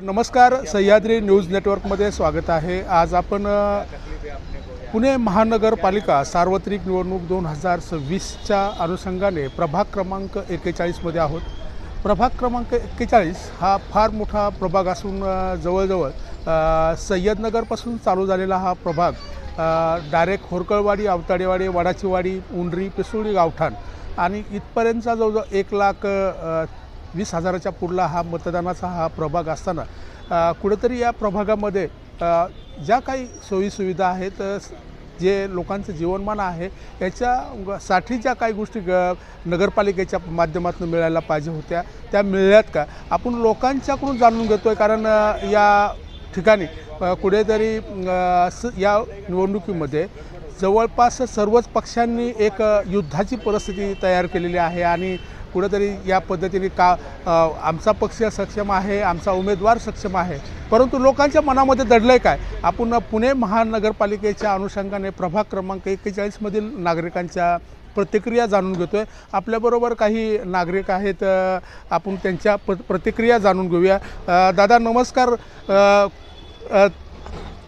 नमस्कार सह्याद्री न्यूज नेटवर्कमध्ये स्वागत आहे. आज आपण पुणे महानगरपालिका सार्वत्रिक निवडणूक दोन हजार सव्वीसच्या अनुषंगाने प्रभाग क्रमांक एक्केचाळीसमध्ये आहोत. प्रभाग क्रमांक एक्केचाळीस हा फार मोठा प्रभाग असून जवळजवळ सय्यदनगरपासून चालू झालेला हा प्रभाग डायरेक्ट होरकळवाडी आवताडेवाडी वाडाचीवाडी उंडरी पिसुळी गावठाण आणि इथपर्यंतचा जवळजवळ एक लाख वीस हजाराच्या पुढला हा मतदानाचा हा प्रभाग असताना कुठेतरी या प्रभागामध्ये ज्या काही सोयीसुविधा आहेत जे लोकांचं जीवनमान आहे याच्यासाठी ज्या काही गोष्टी ग नगरपालिकेच्या माध्यमातून मिळायला पाहिजे होत्या त्या मिळल्यात का? आपण लोकांच्याकडून जाणून घेतो आहे कारण या ठिकाणी कुठेतरी स या निवडणुकीमध्ये जवळपास सर्वच पक्षांनी एक युद्धाची परिस्थिती तयार केलेली आहे आणि कुठंतरी या पद्धतीने का आमचा पक्ष सक्षम आहे आमचा उमेदवार सक्षम आहे. परंतु लोकांच्या मनामध्ये दडलं आहे काय? आपण पुणे महानगरपालिकेच्या अनुषंगाने प्रभाग क्रमांक एक्केचाळीसमधील नागरिकांच्या प्रतिक्रिया जाणून घेतो आहे आपल्याबरोबर काही नागरिक आहेत आपण त्यांच्या प प्रतिक्रिया जाणून घेऊया. दादा नमस्कार. आ, आ,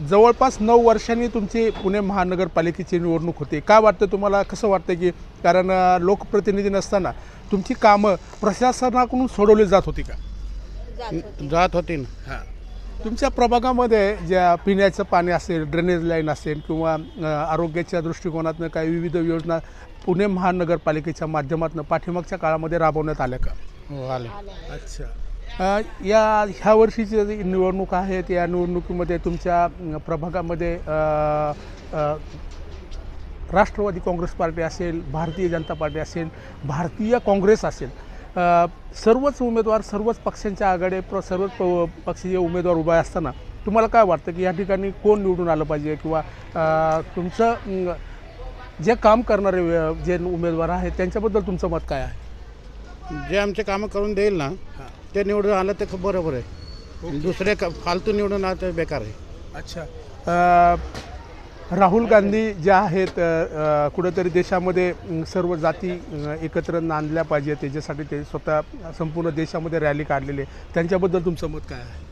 जवळपास नऊ वर्षांनी तुमची पुणे महानगरपालिकेची निवडणूक होते. काय वाटतं तुम्हाला? कसं वाटतं की कारण लोकप्रतिनिधी नसताना तुमची कामं प्रशासनाकडून सोडवली जात होती का? जात होती ना. हां. तुमच्या प्रभागामध्ये ज्या पिण्याचं पाणी असेल ड्रेनेज लाईन असेल किंवा आरोग्याच्या दृष्टिकोनातनं काही विविध योजना पुणे महानगरपालिकेच्या माध्यमातून पाठीमागच्या काळामध्ये राबवण्यात आल्या का? हो आले अच्छा. या ह्या वर्षीची जी निवडणूक आहेत या निवडणुकीमध्ये तुमच्या प्रभागामध्ये राष्ट्रवादी काँग्रेस पार्टी असेल भारतीय जनता पार्टी असेल भारतीय काँग्रेस असेल सर्वच उमेदवार सर्वच पक्षांच्या आघाडी प्र सर्वच प- पक्षीय उमेदवार उभा असताना तुम्हाला काय वाटतं की या ठिकाणी कोण निवडून आलं पाहिजे? किंवा तुमचं जे काम करणारे जे उमेदवार आहेत त्यांच्याबद्दल तुमचं मत काय आहे? जे आमचे कामं करून देईल ना ते निवडून आलं ते खूप बरोबर आहे. दुसरे क- फालतू निवडून आलं ते बेकार आहे. अच्छा. अ, राहुल गांधी ज्या आहेत अ, अ, कुठेतरी देशामध्ये अम, सर्व जाती अ, एकत्र नांदल्या पाहिजे. त्याच्यासाठी ते स्वतः संपूर्ण देशामध्ये रॅली काढलेली आहे. त्यांच्याबद्दल तुमचं मत काय आहे?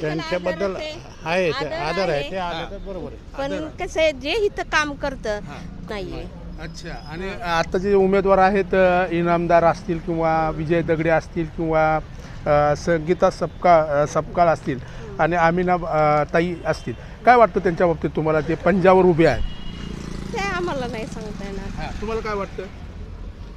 त्यांच्याबद्दल आहे ते. आदर आहे. ते आलं तर बरोबर आहे. पण कसं आहे जे इथं काम करतं नाहीये. अच्छा आणि आता जे उमेदवार आहेत इनामदार असतील किंवा विजय दगडे असतील किंवा संगीता सपकाळ अ, सपकाळ असतील आणि आमिना ताई असतील काय वाटतं त्यांच्या बाबतीत तुम्हाला? ते पंजावर उभे आहेत. ते आम्हाला नाही सांगता येणार. तुम्हाला काय वाटतं?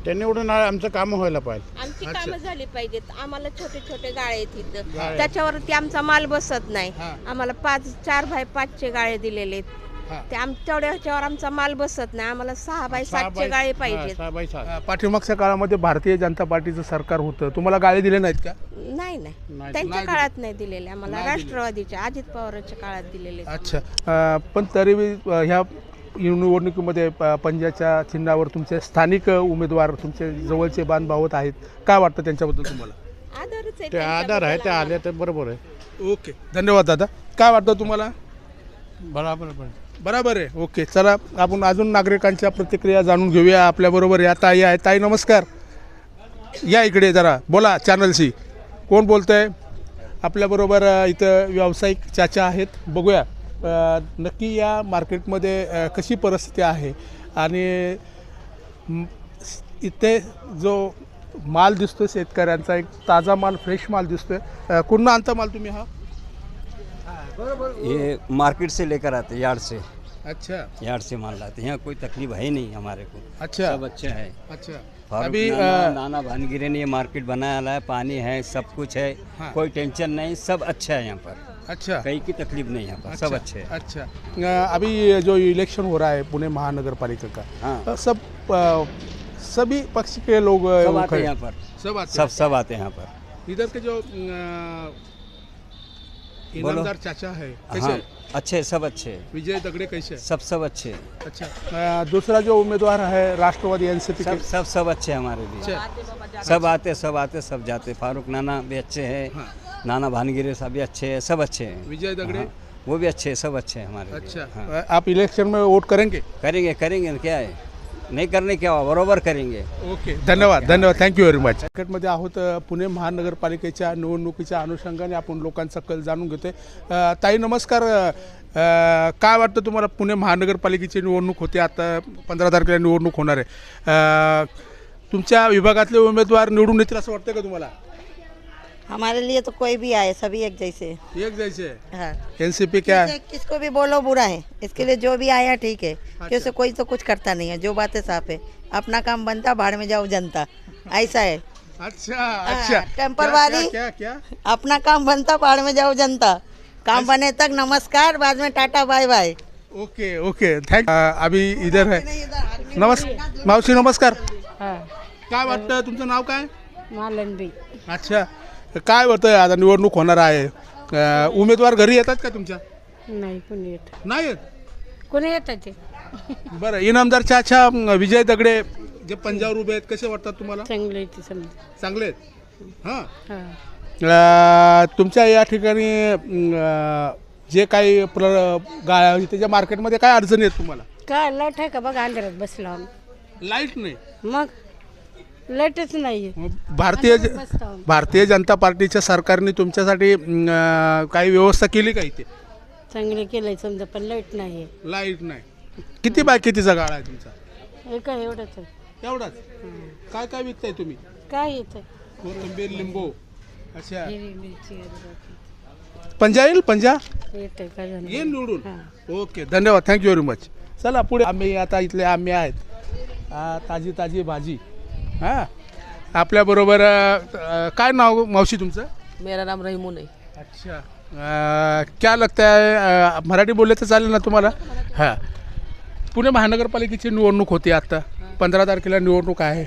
ते निवडून आलं आमचं कामं व्हायला पाहिजे. आमची कामं झाली पाहिजेत. आम्हाला छोटे छोटे गाळे आहेत इथं. त्याच्यावरती आमचा माल बसत नाही. हा. आम्हाला पाच चार बाय पाचचे गाळे दिलेले आहेत. ते आम तेवढ्या ह्याच्यावर आमचा माल बसत नाही. आम्हाला सहा बाय सहा सातचे बाय- गाळे हा, पाहिजेत. सहा बाय अ, पाठीमागच्या काळामध्ये भारतीय जनता पार्टीचं सरकार होतं. तुम्हाला गाळे दिले नाहीत का? नाही नाही. नाही. त्यांच्या नाही काळात नाही दिलेले आम्हाला नाही दिले. राष्ट्रवादीच्या अजित पवारांच्या काळात दिलेले. अच्छा. अ, पण तरी बी, अ, ह्या निवडणुकीमध्ये प- पंजाच्या चिन्हावर तुमचे स्थानिक अ, उमेदवार तुमचे जवळचे बांधभावत आहेत. काय वाटतं त्यांच्याबद्दल तुम्हाला? आदरच आहे ते आदर आहे ते आले तर बरोबर आहे. ओके. धन्यवाद दादा. काय वाटतं तुम्हाला? बरोबर बराबर आहे. ओके चला आपण अजून नागरिकांच्या प्रतिक्रिया जाणून घेऊया. आपल्याबरोबर या ताई आहे ताई नमस्कार. या इकडे जरा बोला चॅनलशी. कोण बोलतं आहे आपल्याबरोबर इथं व्यावसायिक चाचा आहेत. बघूया नक्की या मार्केटमध्ये कशी परिस्थिती आहे? आणि इथे जो माल दिसतो शेतकऱ्यांचा एक ताजा माल फ्रेश माल दिसतोय. आहे कुठनं आणता माल तुम्ही हा? ये मार्केट से लेकर आते यार्ड से। अच्छा। यार्ड से माल लाते यहाँ कोई तकलीफ़ है नहीं हमारे को। अच्छा। सब अच्छा है। अच्छा। अभी नाना, नाना भानगिरे ने ये मार्केट बनाया है पानी है सब कुछ है। हाँ। कोई टेंशन नहीं सब अच्छा है यहाँ पर। अच्छा। कहीं की तकलीफ़ नहीं यहाँ पर सब अच्छे है। अच्छा। अभी जो इलेक्शन हो रहा है पुणे महानगर पालिका का हाँ। सब सभी पक्ष के लोग सब आते हैं यहाँ पर। सब आते सब सब आते हैं यहाँ पर। इधर के जो इनामदार चाचा है। कैसे? हाँ अच्छे सब अच्छे। विजय दगड़े कैसे? सब सब अच्छे। अच्छा दूसरा जो उम्मीदवार है राष्ट्रवादी एनसीपी के। सब सब सब अच्छे हमारे लिए अच्छा। सब आते सब आते सब जाते। फारूक नाना भी अच्छे हैं। हाँ। नाना भानगिरी साहब भी अच्छे हैं सब अच्छे हैं। विजय दगड़े हाँ, वो भी अच्छे हैं सब अच्छे हैं हमारे अच्छा। हाँ। आप इलेक्शन में वोट करेंगे? करेंगे करेंगे क्या है? नहीं करने क्या बरोबर करेंगे। ओके धन्यवाद धन्यवाद थँक्यू व्हेरी मच क्रिकेटमध्ये आहोत पुणे महानगरपालिकेच्या निवडणुकीच्या अनुषंगाने आपण लोकांचा कल जाणून घेतोय. ताई नमस्कार. काय वाटतं तुम्हाला पुणे महानगरपालिकेची निवडणूक होते? आता पंधरा तारखेला निवडणूक होणार आहे. तुमच्या विभागातले उमेदवार निवडून येतील असं वाटतं का तुम्हाला? हमारे लिए तो कोई भी आए सभी एक जैसे। एक जैसे? हाँ। एन सी पी क्या किसे- किसको भी बोलो बुरा है। इसके लिए जो भी आया ठीक है। अच्छा। क्योंकि कोई तो कुछ करता नहीं है जो बातें साफ़ है। अपना काम बनता बाढ़ में जाओ जनता। ऐसा है। अच्छा अच्छा। टेम्परवारी। क्या क्या क्या अपना काम बनता बाढ़ में जाओ जनता। काम बने तक नमस्कार बाद में ta-ta bye bye. Okay okay. Thank अभी इधर है। नमस्कार मावशी नमस्कार। काय वाटतं तुमचं नाव काय? मालनबी। अच्छा। काय वाटतं आता निवडणूक होणार आहे. अ, उमेदवार घरी येतात का तुमच्या? नाही कोणी येत. नाही येत? कोणी येतात ते? बरं इनामदार चाचा विजय दगडे जे पंजावर उभे आहेत कसे वाटतात तुम्हाला? चांगलं समजा चांगले आहेत? हां. हा. अ, तुमच्या या ठिकाणी अ, जे काही प्र गा त्याच्या मार्केटमध्ये काय अडचणी आहेत तुम्हाला? काय लाइट आहे का? बघा अंधारात बसलो आम्ही. लाइट नाही. मग? लाईटच नाही आहे भारतीय ज- आम्ही. भारतीय जनता पार्टीच्या सरकारने तुमच्यासाठी अं, काही व्यवस्था केली का इथे? चांगलं केलंय समजा पण लाइट नाही आहे लाइट नाही. किती बाय कितीचा गाळा आहे तुमचा? एका एवढंच आहे. एवढाच? काय काय विकताय तुम्ही? काय येतं? कोथिंबीर लिंबू अच्छा हिरवी मिरची अद्रक. पंजा येईल? पंजा? येतंय काय झालं येईल निवडून? हां. ओके धन्यवाद. थँक्यू व्हेरी मच चला पुढे. आम्ही आता इथले आंबे आहेत. आ, ताजी ताजी भाजी. हां. आपल्याबरोबर अं, काय नाव मावशी तुमचं? मेरा नाम रहीमून है अच्छा. अ, क्या लगता है अ, मराठी बोलले तर चालेल ना तुम्हाला? हां. पुणे महानगरपालिकेची निवडणूक होती आत्ता पंधरा तारखेला निवडणूक आहे.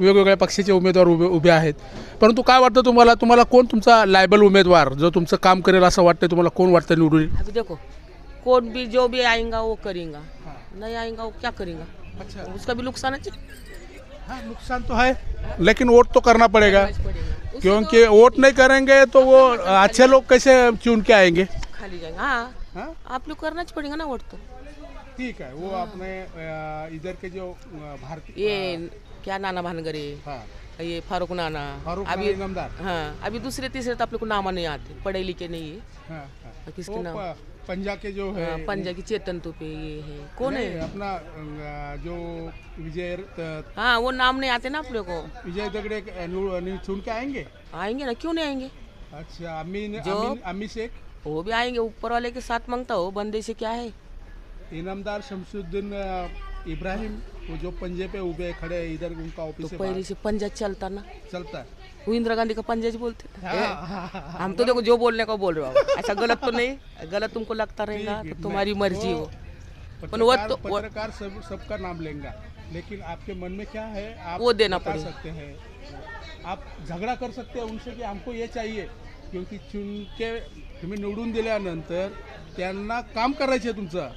वेगवेगळ्या पक्षाचे उमेदवार उभे उभे आहेत. परंतु काय वाटतं तुम्हाला? तुम्हाला कोण तुमचा लायबल उमेदवार? जो तुमचं काम करेल असं वाटतं तुम्हाला कोण वाटतं निवडून? येईल? अभी देखो कौन भी जो भी आएगा वो करेगा. नहीं आएगा वो क्या करेगा? अच्छा. उसका भी नुकसान है हाँ नुकसान तो है लेकिन वोट तो करना पड़ेगा। क्योंकि वोट नहीं करेंगे तो वो अच्छे लोग कैसे चुन के आएंगे? खाली जाएगा हाँ। हाँ? आप लोग करना पड़ेगा ना वोट तो। ठीक है वो अपने अ, इधर के जो भारतीय ये क्या नाना भानगरे। हाँ। ये फारूक नाना। फारूक अभी हाँ अभी दूसरे तीसरे तो आप लोग को नामा नहीं आते पढ़े लिखे नहीं है। हाँ, हाँ। किसके वो नाम? पंजा के जो है हाँ, पंजा की चेतन तुपे ये है। कौन है? अपना जो विजय हाँ वो नाम नहीं आते ना आप लोग को? विजय दगड़े के, चुन आएँगे? आएँगे ना? क्यों नहीं आएँगे? अच्छा अमीन जो- अमी शेख? वो भी आएँगे ऊपर वाले के साथ माँगता हो बंदे से क्या है? इनामदार शमसुद्दीन अ, इब्राहिम वो जो पंजे पे उबे खड़े हैं इधर उनका तो ऑफ़िस है पहले से पंजा चलता ना। चलता है। वो इंदिरा गांधी का पंजा जी बोलते थे। हाँ, हाँ, हाँ, हम तो देखो जो बोलने को बोल रहे हो। ऐसा गलत तो नहीं गलत तुमको लगता रहेगा तो तुम्हारी मर्ज़ी हो। वो पत्रकार तो- पत्रकार सब सबका नाम लेंगे। लेकिन आपके मन में क्या है आप वो देना पड़ सकते हैं। आप झगड़ा कर सकते हैं उनसे की हमको ये चाहिए। क्योंकि चुन के तुम्ही निवडून दिल्यानंतर त्यांना काम करायचे तुमचं.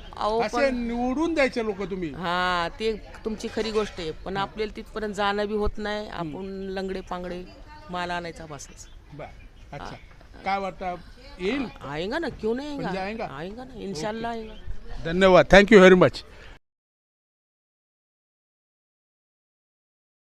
असे निवडून द्यायचे लोक तुम्ही. हा ते तुमची खरी गोष्ट आहे. पण आपल्याला तिथपर्यंत जाणं बी होत नाही. आपण लंगडे पांगडे माल आणायचा बसायचा बर. अच्छा. काय वाटतं? येईल? आएगा ना? क्यों नहीं आएगा आएगा? आएगा ना? आएगा धन्यवाद. Thank you very much